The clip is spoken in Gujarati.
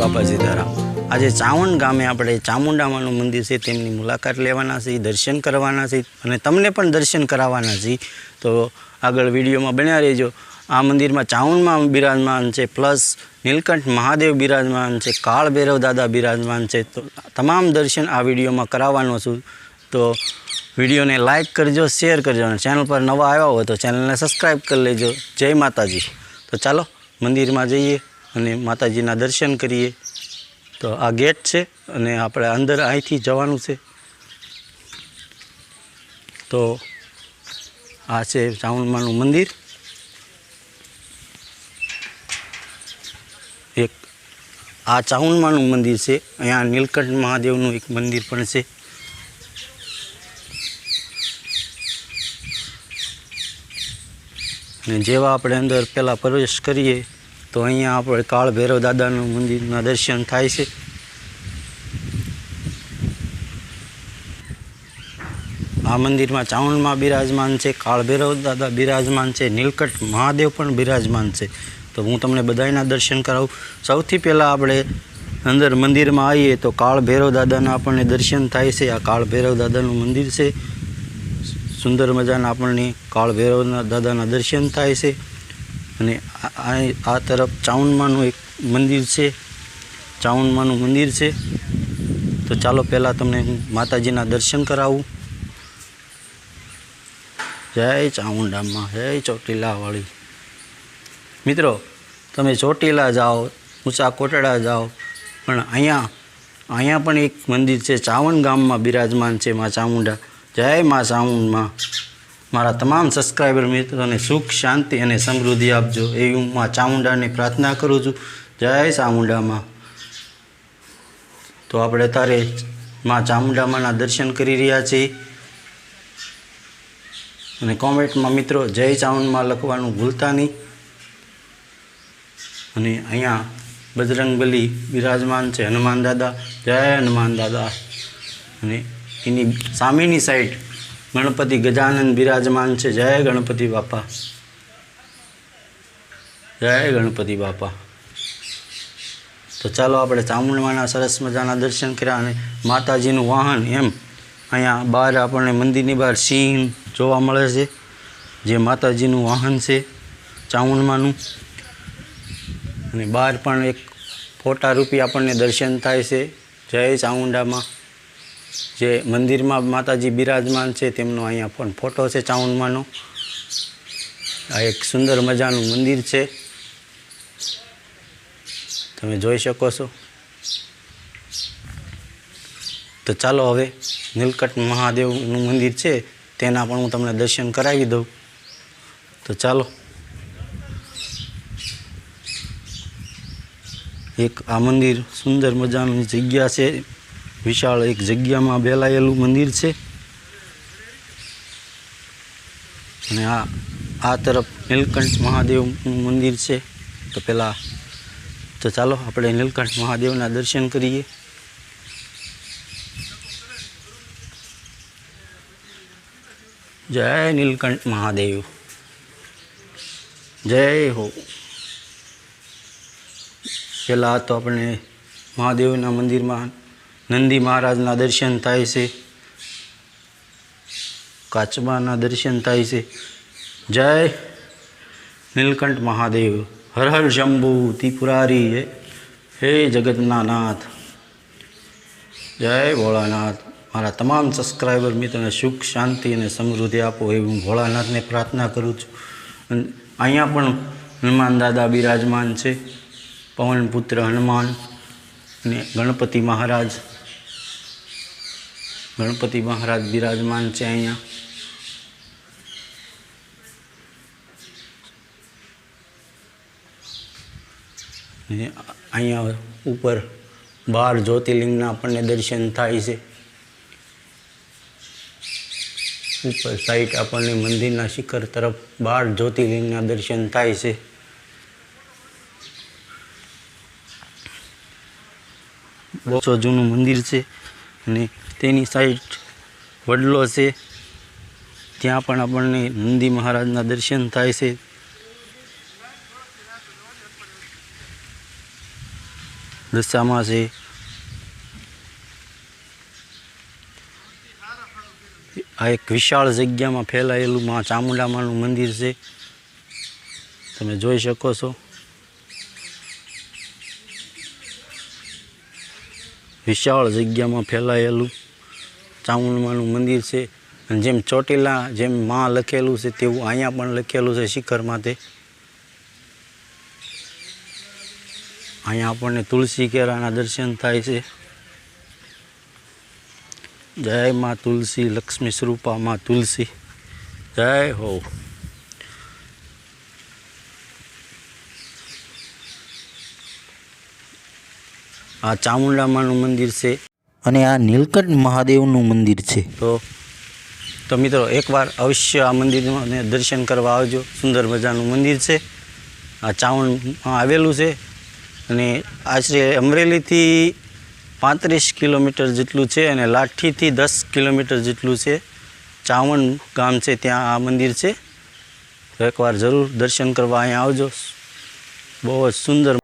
બાપા સીતારામ આજે ચાવંડ ગામે આપણે ચામુંડામાનું મંદિર છે, તેમની મુલાકાત લેવાના છે, દર્શન કરવાના છે અને તમને પણ દર્શન કરાવવાના છે. તો આગળ વિડીયોમાં બન્યા રહેજો. આ મંદિરમાં ચાવણમાં બિરાજમાન છે, પ્લસ નીલકંઠ મહાદેવ બિરાજમાન છે, કાળ ભૈરવ દાદા બિરાજમાન છે. તો તમામ દર્શન આ વિડીયોમાં કરાવવાનો છું. તો વિડીયોને લાઇક કરજો, શેર કરજો અને ચેનલ પર નવા આવ્યા હોય તો ચેનલને સબસ્ક્રાઈબ કરી લેજો. જય માતાજી. તો ચાલો, મંદિરમાં જઈએ. અને માતાજીના દર્શન કરીએ. તો આ ગેટ છે અને આપણે અંદર અહીંથી જવાનું છે. તો આ છે ચાવણમાનું મંદિર. એક આ ચાવણમાનું મંદિર છે. અહીંયા નીલકંઠ મહાદેવનું એક મંદિર પણ છે. અને જેવા આપણે અંદર પહેલાં પ્રવેશ કરીએ તો અહીંયા આપણે કાળ ભૈરવ દાદાનું મંદિરના દર્શન થાય છે. આ મંદિરમાં ચાવણમાં બિરાજમાન છે, કાળભૈરવ દાદા બિરાજમાન છે, નીલકંઠ મહાદેવ પણ બિરાજમાન છે. તો હું તમને બધાયના દર્શન કરાવું. સૌથી પહેલાં આપણે અંદર મંદિરમાં આવીએ તો કાળભૈરવ દાદાના આપણને દર્શન થાય છે. આ કાળભૈરવ દાદાનું મંદિર છે. સુંદર મજાના આપણને કાળભૈરવના દાદાના દર્શન થાય છે. અને આ- આ તરફ ચાવણમાનું એક મંદિર છે. ચાવણમાનું મંદિર છે. તો ચાલો પહેલાં તમને માતાજીના દર્શન કરાવું. જય ચામુંડામાં જય ચોટીલાવાળી. મિત્રો, તમે ચોટીલા જાઓ, ઊંચા કોટડા જાઓ, પણ અહીંયા અહીંયા પણ એક મંદિર છે. ચાવણ ગામમાં બિરાજમાન છે મા ચામુંડા જય મા ચામુંડમાં મારા તમામ સબસ્ક્રાઈબર મિત્રોને સુખ, શાંતિ અને સમૃદ્ધિ આપજો. એવી હું મા ચામુંડાની પ્રાર્થના કરું છું. જય ચામુંડામાં. તો આપણે તારે મા ચામુંડામાના દર્શન કરી રહ્યા છીએ. અને કોમેન્ટમાં મિત્રો જય ચામુંડમાં લખવાનું ભૂલતા નહીં. અને અહીંયા બજરંગબલી બિરાજમાન છે, હનુમાન દાદા. જય હનુમાન દાદા. અને એની સામેની સાઈડ ગણપતિ ગજાનંદ બિરાજમાન છે. જય ગણપતિ બાપા. જય ગણપતિ બાપા. તો ચાલો આપણે ચામુંડમાના સરસ મજાના દર્શન કર્યા અને માતાજીનું વાહન એમ અહીંયા બહાર આપણને મંદિરની બહાર સિંહ જોવા મળે છે. જે માતાજીનું વાહન છે ચામુંડમાનું. અને બહાર પણ એક ફોટા રૂપી આપણને દર્શન થાય છે. જય ચામુંડામાં. જે મંદિરમાં માતાજી બિરાજમાન છે, તેમનો અહીંયા પણ ફોટો છે ચામુંડમાનો આ એક સુંદર મજાનું મંદિર છે. તમે જોઈ શકો છો. તો ચાલો હવે નીલકંઠ મહાદેવનું મંદિર છે, તેના પણ હું તમને દર્શન કરાવી દઉં. તો ચાલો. એક આ મંદિર સુંદર મજાની જગ્યા છે. વિશાળ એક જગ્યામાં બેલાયેલું મંદિર છે. અને આ આ તરફ નીલકંઠ મહાદેવનું મંદિર છે. તો પહેલાં તો ચાલો આપણે નીલકંઠ મહાદેવના દર્શન કરીએ. જય નીલકંઠ મહાદેવ. જય હો. પહેલાં તો આપણે મહાદેવના મંદિરમાં નંદી મહારાજના દર્શન થાય છે. કાચબાના દર્શન થાય છે. જય નીલકંઠ મહાદેવ. હર હર શંભુ ત્રિપુરારી હે જગતના નાથ જય ભોળાનાથ. મારા તમામ સબસ્ક્રાઈબર મિત્રોને સુખ, શાંતિ અને સમૃદ્ધિ આપો એવી હું ભોળાનાથને પ્રાર્થના કરું છું. અહીંયા પણ હનુમાન દાદા બિરાજમાન છે. પવનપુત્ર હનુમાન અને ગણપતિ મહારાજ. ગણપતિ મહારાજ બિરાજમાન છે અહીંયા. અહીંયા ઉપર બાર જ્યોતિર્લિંગના આપણને દર્શન થાય છે. ઉપર સાઈડ આપણને મંદિરના શિખર તરફ બાર જ્યોતિર્લિંગના દર્શન થાય છે. બસો જૂનું મંદિર છે. અને તેની સાઈડ વડલો છે. ત્યાં પણ આપણને નંદી મહારાજના દર્શન થાય છે. દશામાં છે. આ એક વિશાળ જગ્યામાં ફેલાયેલું માં ચામુંડામાનું મંદિર છે. તમે જોઈ શકો છો. વિશાળ જગ્યામાં ફેલાયેલું ચામુંડમાનું મંદિર છે. અને જેમ ચોટીલા, જેમ માં લખેલું છે, તેવું અહીંયા પણ લખેલું છે શિખર માથે. અહીંયા આપણને તુલસી કેરાના દર્શન થાય છે. જય માં તુલસી, લક્ષ્મી સ્વરૂપા માં તુલસી. જય હો. આ ચામુંડામાનું મંદિર છે. અને આ નીલકંઠ મહાદેવનું મંદિર છે. તો તો મિત્રો એકવાર અવશ્ય આ મંદિરમાં ને દર્શન કરવા આવજો. સુંદર મજાનું મંદિર છે. આ ચાવણમાં આવેલું છે. અને આશરે અમરેલીથી પાંત્રીસ કિલોમીટર જેટલું છે અને લાઠીથી દસ કિલોમીટર જેટલું છે. ચાવણ ગામ છે ત્યાં આ મંદિર છે. તો એકવાર જરૂર દર્શન કરવા અહીંયા આવજો. બહુ જ સુંદર